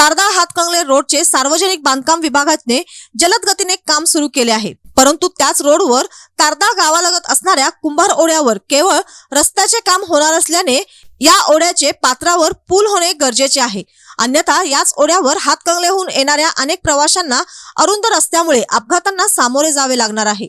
तारदाळ हातकंगले रोडचे सार्वजनिक बांधकाम विभागाने जलद गतीने काम सुरू केले आहे. परंतु त्याच रोडवर तारदा गावालगत असणाऱ्या कुंभार ओढ्यावर केवळ रस्त्याचे काम होणार असल्याने या ओढ्याचे पात्रावर पूल होणे गरजेचे आहे. अन्यथा याच ओढ्यावर हातकंगलेहून येणाऱ्या अनेक प्रवाशांना अरुंद रस्त्यामुळे अपघातांना सामोरे जावे लागणार आहे.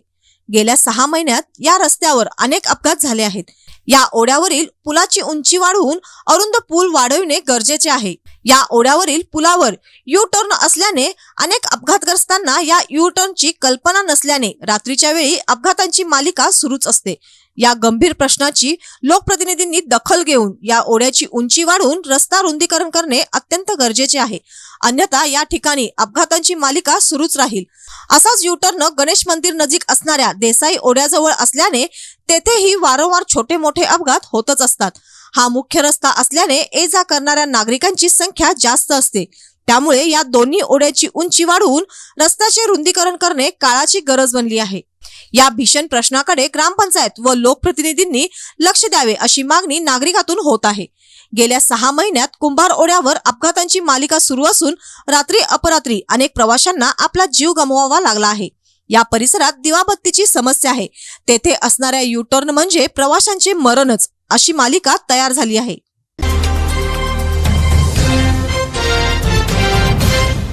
गेल्या सहा महिन्यात या रस्त्यावर अनेक अपघात झाले आहेत. या ओढ्यावरील पुलाची उंची वाढवून अरुंद पूल वाढविणे गरजेचे आहे. या ओढ्यावरील पुलावर यू टर्न असल्याने अनेक अपघातग्रस्तांना या यू टर्नची कल्पना नसल्याने रात्रीच्या वेळी अपघातांची मालिका सुरूच असते. या गंभीर प्रश्नाची लोकप्रतिनिधींनी दखल घेऊन या ओढ्याची उंची वाढवून रस्ता रुंदीकरण करणे अत्यंत गरजेचे आहे. अन्यथा या ठिकाणी अपघातांची मालिका सुरूच राहील. असाच युटर्न गणेश मंदिर नजीक असणाऱ्या देसाई ओढ्याजवळ असल्याने तेथेही वारंवार छोटे मोठे अपघात होतच असतात. हा मुख्य रस्ता असल्याने ये जा करणाऱ्या नागरिकांची संख्या जास्त असते. त्यामुळे या दोन्ही ओढ्याची उंची वाढवून रस्त्याचे रुंदीकरण करणे काळाची गरज बनली आहे. या भीषण प्रश्नाकडे ग्रामपंचायत व लोकप्रतिनिधींनी लक्ष द्यावे अशी मागणी नागरिकातून होत आहे. गेल्या सहा महिन्यात कुंभार ओढ्यावर अपघातांची मालिका सुरू असून रात्री अपरात्री अनेक प्रवाशांना आपला जीव गमवावा लागला आहे. या परिसरात दिवाबत्तीची समस्या आहे. तेथे असणाऱ्या युटर्न म्हणजे प्रवाशांचे मरणच अशी मालिका तयार झाली आहे.